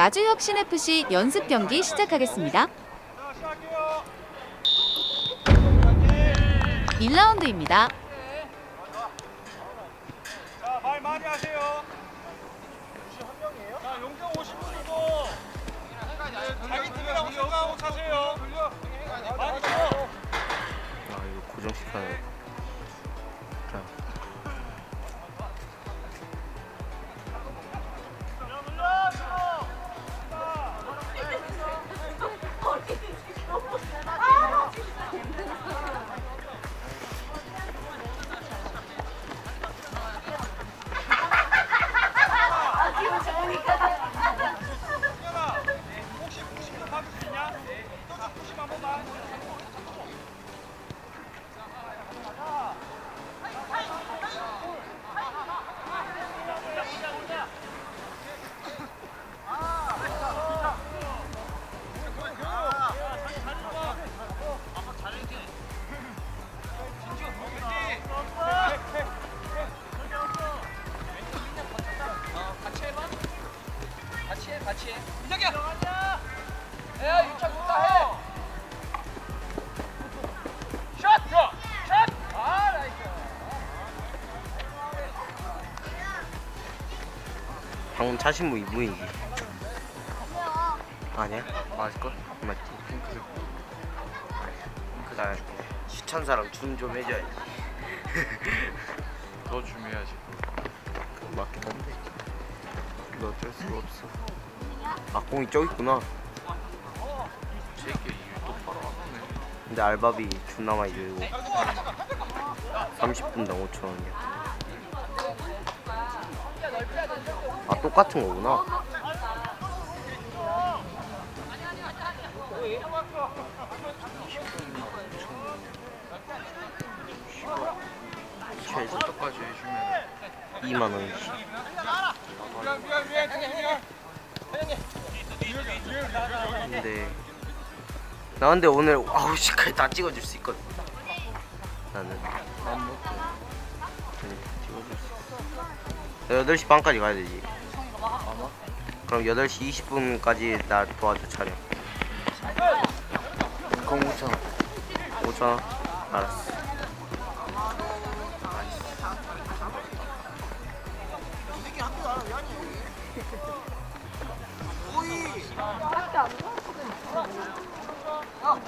나주혁 신FC 연습 경기 시작하겠습니다. 1라운드입니다. 자, 말 많이 하세요. 자, 용병 50분이고 자기 팀이라고 생각하고 차세요. 많이 쳐. 아 이거 고정시켜야 분 이분이지. 아니야? 맞을걸? 맞지? 핑크. 그날 시천사랑 준좀 해줘야지. 더 중요하지. 그건 맞긴 한데. 근데 어쩔 수가 없어. 아 공이 저기 있구나. 제게 일 똑바로 안 하네. 근데 알바비 존나 많이 들고 30분당 5천 원이야. 아 똑같은 거구나. 최소 끝까지 해주면 2만 원씩. 미안, 미안, 미안, 미안. 근데 나 근데 오늘 9시까지 다 찍어줄 수 있거든. 나는 안 먹고. 응, 찍어줄 수 있어. 나 8시 반까지 가야 되지. 그럼 8시 20분까지 나 도와줘 촬영. 그럼 5천 원. 5천 원? 알았어. 아!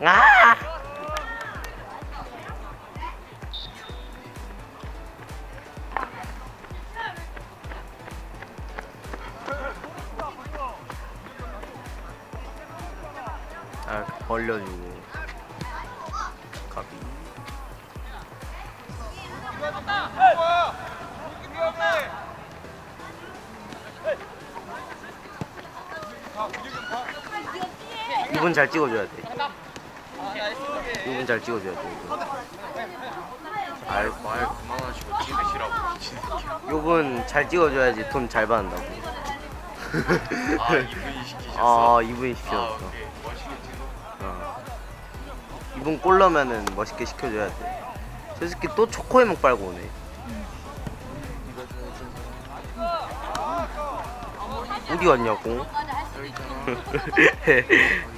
아, 잘 찍어줘야 돼. 아. 이분 잘 찍어줘야 돼. 이분. 알, 말 그만하시고 찍으시라고 미친 새끼. 이분 잘 찍어줘야지 돈 잘 받는다고. 아 이분이 시키셨어? 아, 이분이 아 시켰어. 오케이 멋있게 찍어. 어. 이분 꼴러면은 멋있게 시켜줘야 돼. 저 새끼 또 초코에몽 빨고 오네. 어디 갔냐고? 여기 있잖아.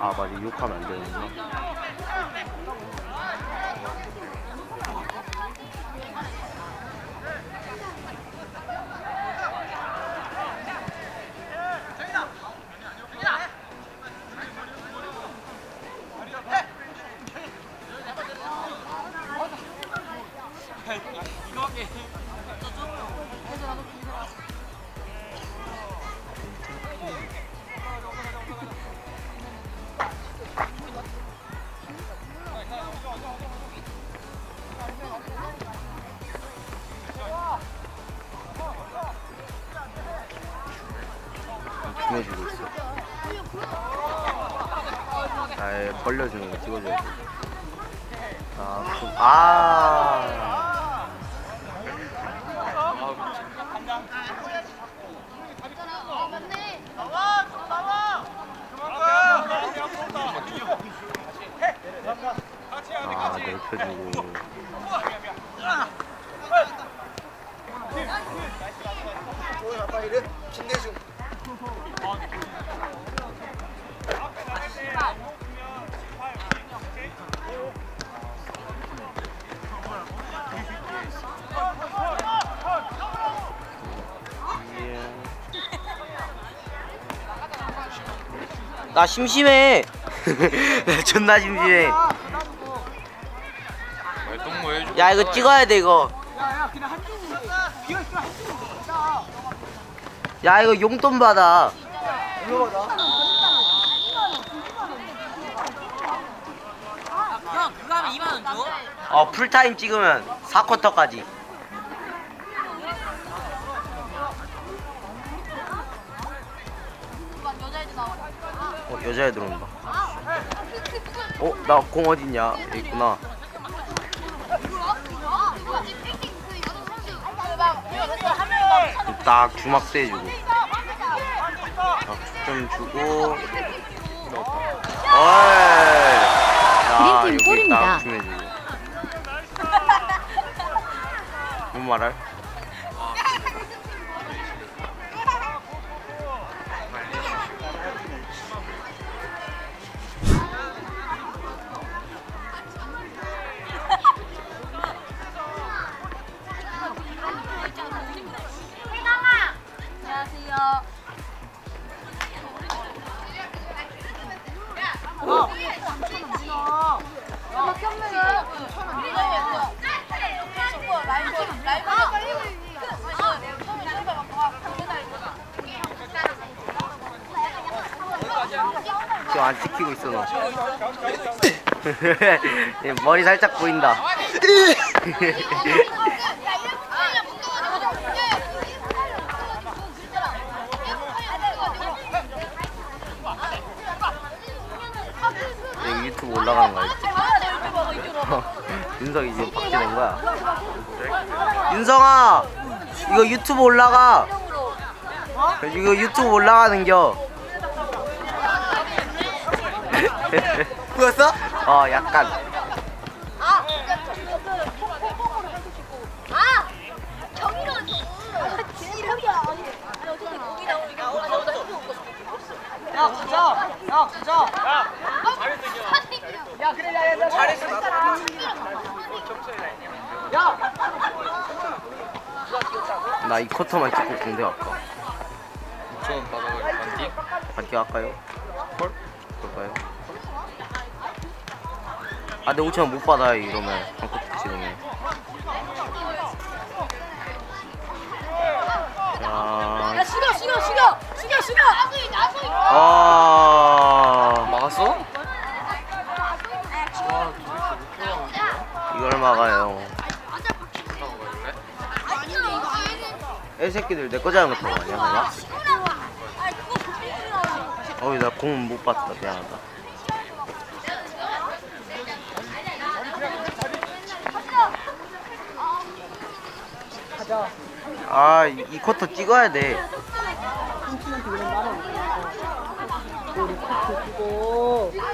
아 맞아 욕하면 안 되는구나. 벌려주는 거 찍어줘야 돼. 아, 좀- 아. 아, 넓혀주고. 나 심심해. 나 존나 심심해. 똥뭐 해줘. 야 이거 찍어야 돼 이거. 야 이거 용돈 받아. 형 그거 하면 2만 원 줘? 어 풀타임 찍으면 4쿼터까지. 어 여자애들 온다. 어 나 공 어딨냐? 여기 있구나. 딱 주막 대주고. 좀 주고. 어이. 야, 그린팀 여기 골입니다. 딱 주매주고. 뭔 말할? 지금 안 찍히고 있어 너. 얘 머리 살짝 보인다. 여기 유튜브 올라가는 거 알지? 윤석이 지금 박제된 거야. 윤성아, 이거 유튜브 올라가. 이거 유튜브 올라가는겨. 보였어? 어, 약간. 아, 정이로 지랄이야. 어쨌든 거기 나오니까. 나보다 힘이 없고 야 가자 야 가자 야 그래 야 야 잘했어. 야. 나이 쿼터만 찍고 군대 갈까? 5천원 받아가지고 반디? 받기 할까요? 아, 근데 5천원 못 받아요, 이러면. 한 쿼터 찍으면. 자, 죽여, 죽여, 죽여, 죽여, 죽여. 아, 막았어? 이걸 막아요. 애 새끼들 내 거 잘못한 거 아니야. 어이, 나 공은 못 봤다. 미안하다. 아, 이, 이 쿼터 찍어야 돼.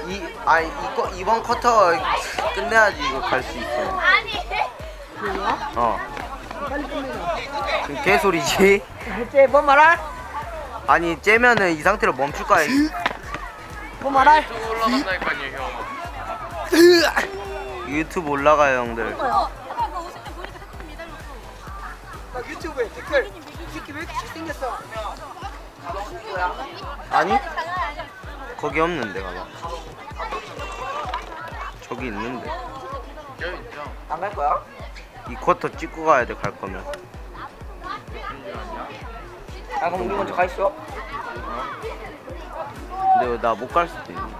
이, 아, 이 거, 이번 쿼터 끝내야지 이거 갈 수 있어. 아니. 어. 지금 개소리지? 쟤뭐 말할? 아니, 째면은 이 상태로 멈출 거야. 뭐 말할? 또 올라간다니까요 형. 유튜브 올라가요, 형들. 아까 유튜브에 댓글 이 새끼 왜 이렇게 잘생겼어? 아니? 거기 없는데, 가봐. 저기 있는데. 안 갈 거야? 이 쿼터 찍고 가야 돼 갈 거면 아 그럼 우리 먼저 가 있어. 근데 나 못 갈 수도 있는데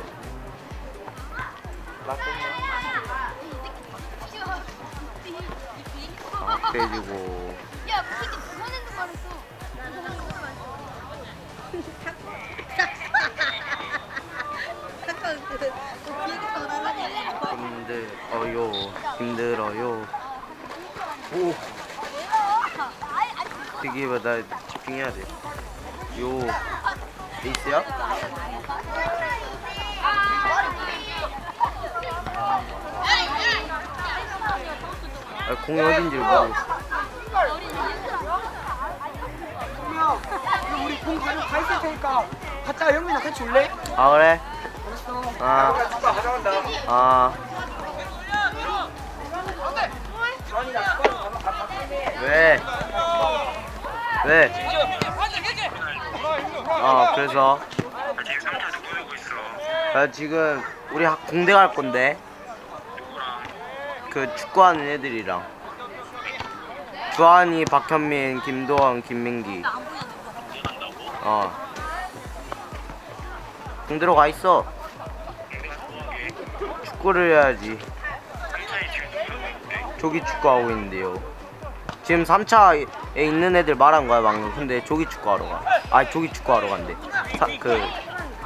아 그래가지고 야, 그게 그만해도 말했어. 잠깐 그 비행기 타고 날아다니는 힘들어요. 힘들어요. 오. 되게 나 집중해야 돼 요. 에이스야? 아, 공이 어딘지 모르겠어 테니까 갔다가 영민아 같이 올래? 아 그래? 알았어. 아, 축구 가져간다. 아 아니 나 갔다. 왜? 왜? 아 그래서 나 지금 우리 학- 공대 갈 건데 그 축구하는 애들이랑 주한이, 박현민, 김도원, 김민기 어 공대로 가 있어. 축구를 해야지. 조기 축구하고 있는데요. 지금 3차에 있는 애들 말한 거야 방금. 근데 조기 축구하러 가. 아니 조기 축구하러 간대. 사, 그,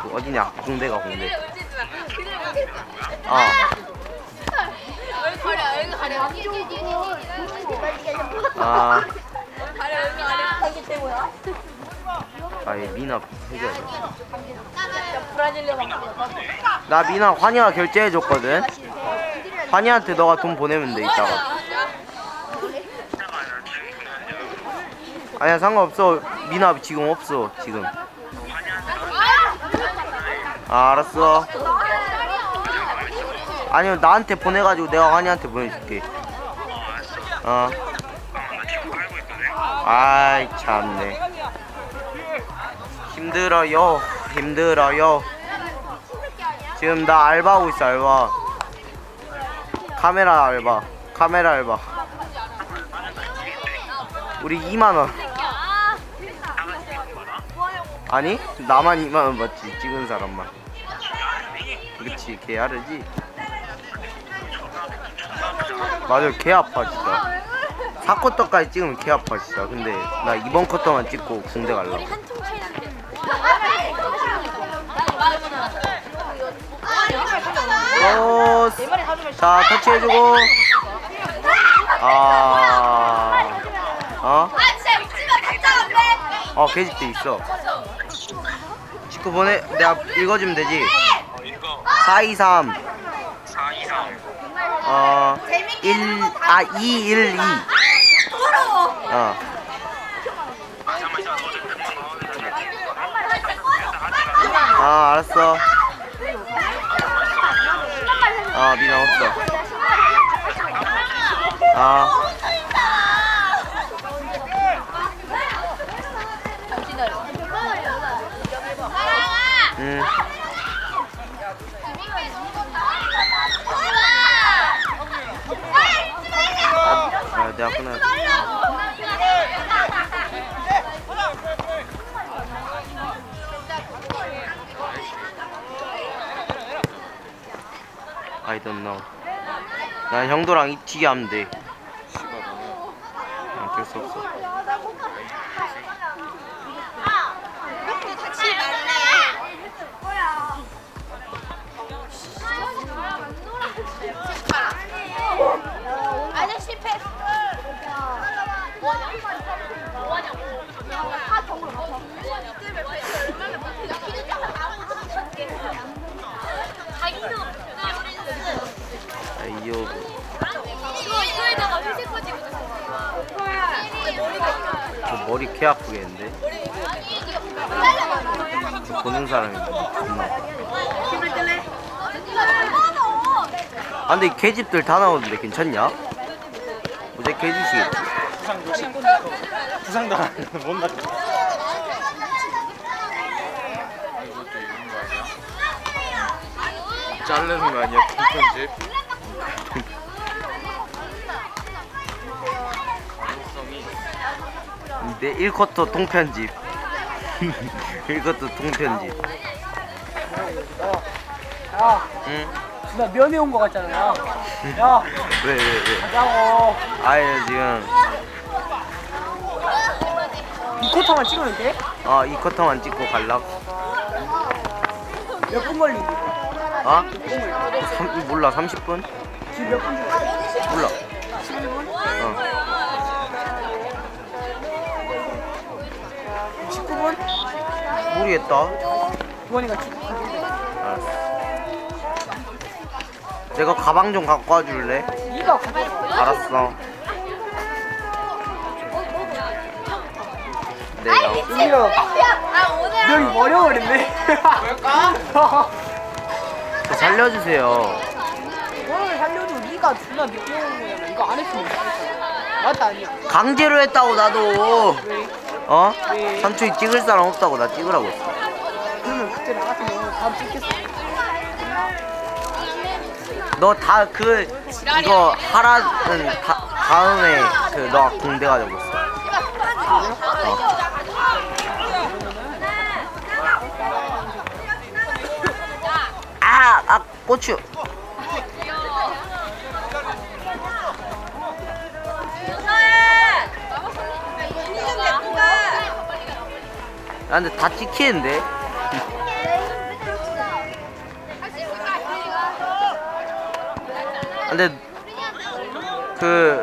그 어디냐? 공대가 공대. 아. 아. 아얘 미나 해줘야. 돼 나 미나 환희가 결제해줬거든. 환희한테 너가 돈 보내면 돼 이따가. 아니야 상관없어. 미나 지금 없어 지금. 아 알았어. 아니면 나한테 보내가지고 내가 환희한테 보내줄게. 어. 아이 참네. 힘들어요 힘들어요. 지금 나 알바하고 있어 알바. 카메라 알바 카메라 알바. 우리 2만원. 아니 나만 2만원 받지 찍은 사람만. 그렇지 개 아르지? 맞아 개 아파 진짜. 4쿼터까지 찍으면 개 아파 진짜. 근데 나 이번 쿼터만 찍고 군대 가려고 오, 자 터치해주고. 아, 어? 아, 진짜 웃지마, 답장한데. 어 계집도 있어. 직구 보내 내가 읽어주면 되지? 423 어, 1, 아, 212 더러워. 어, 아 알았어 아 미나 없어 아 음. 아, 내가 끊어야 I don't know. 난 형도랑 이티기 하면 돼. 어쩔 수 없어. 아저씨 패스. 뭐하냐? 머리 개 아프겠는데? 저 보는 사람이 존나. 아 근데 이 개집들 다 나오는데 괜찮냐? 무제 개집이겠지? 부상도 못 났다. 자르는 거 아니야? 편집? 내 1쿼터 통편집 1쿼터 통편집 야, 응? 나 면회 온 거 같잖아. 야, 야, 왜 왜 왜, 가자고. 아예 지금 이 코터만 찍으면 돼? 어 2쿼터만 찍고 갈라고 몇분 걸리지? 어? 삼, 몰라 30분? 지금 몇분? 몰라 11분? 어 19분? 모르겠다 주원이가 축구하는데. 알았어 내가 가방 좀 갖고 와줄래? 네가 가져가. 알았어 내가 윤미야, 아 오늘 어려워버렸네. 왜까? 저 살려주세요 오늘 살려줘. 네가 존나 늦게 오는 거잖아. 이거 안 했으면 못했잖아. 맞다 아니야? 강제로 했다고 나도 왜? 어? 왜? 삼촌이 찍을 사람 없다고 나 찍으라고 했어 그러면 그때 나 같은 경우는 다음 찍겠어. 너 다 그 이거 하라는 다, 다음에 그 너가 공대 가자고 했어 아! 아 고추 야 근데 다 찍히는데? 근데 그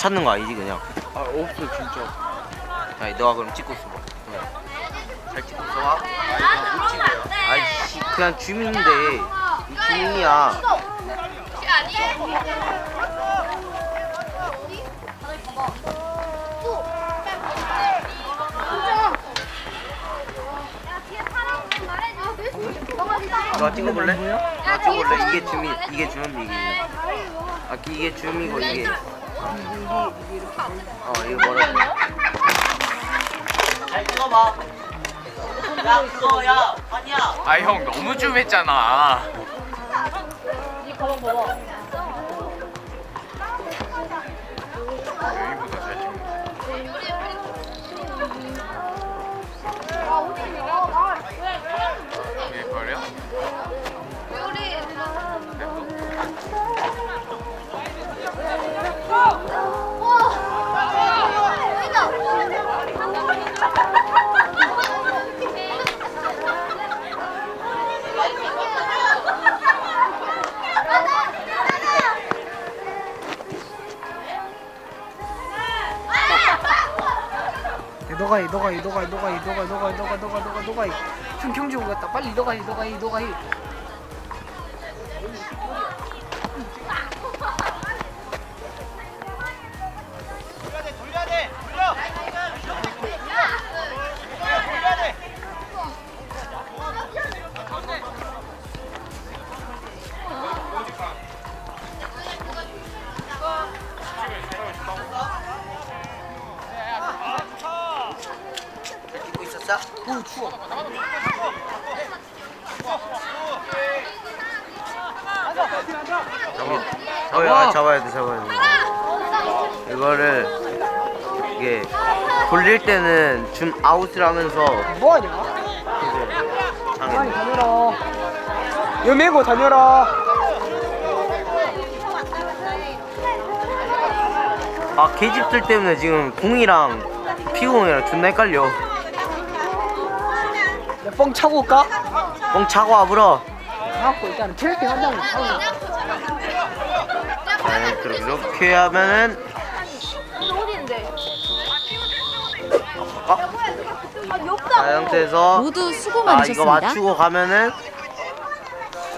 찾는 거 아니지 그냥? 아 없어 진짜. 야 너가 그럼 찍고 있어. 봐잘 찍고 있어? 봐 아니 못 찍어요. 아이씨 그냥 주민인데. 이 주민이야. 너가 찍어볼래? 너가 찍어볼래? 이게 주민 이게 주민비 이게 아 이게 주민이고 이게 어 이거 뭐라? 잘 찍어봐. 야 그거 야 아니야. 아형 너무 좀 했잖아. 여기보다 너가 해, 너가 해, 너가 해, 너가 해, 너가 해, 너가 해, 너가 해, 너가 해, 너가 해, 너가 해. 지금 경지 온것 같다. 빨리 너가 해, 너가 해, 너가 해. 오, 추워. 잡아 잡아야 돼 잡아야 돼 이거를 이게 돌릴 때는 줌 아웃을 하면서 뭐하냐? 빨리 다녀라. 여매고 다녀라. 아 계집들 때문에 지금 공이랑 피공이랑 존나 헷갈려 야, 뻥 차고 올까? 뻥 차고 와불어 갖고 일단 트래핑 한다고 하고 자 그럼 이렇게 하면은? 아, 자 없다. 형태에서 모두 수고 아 이거 많으셨습니다. 맞추고 가면은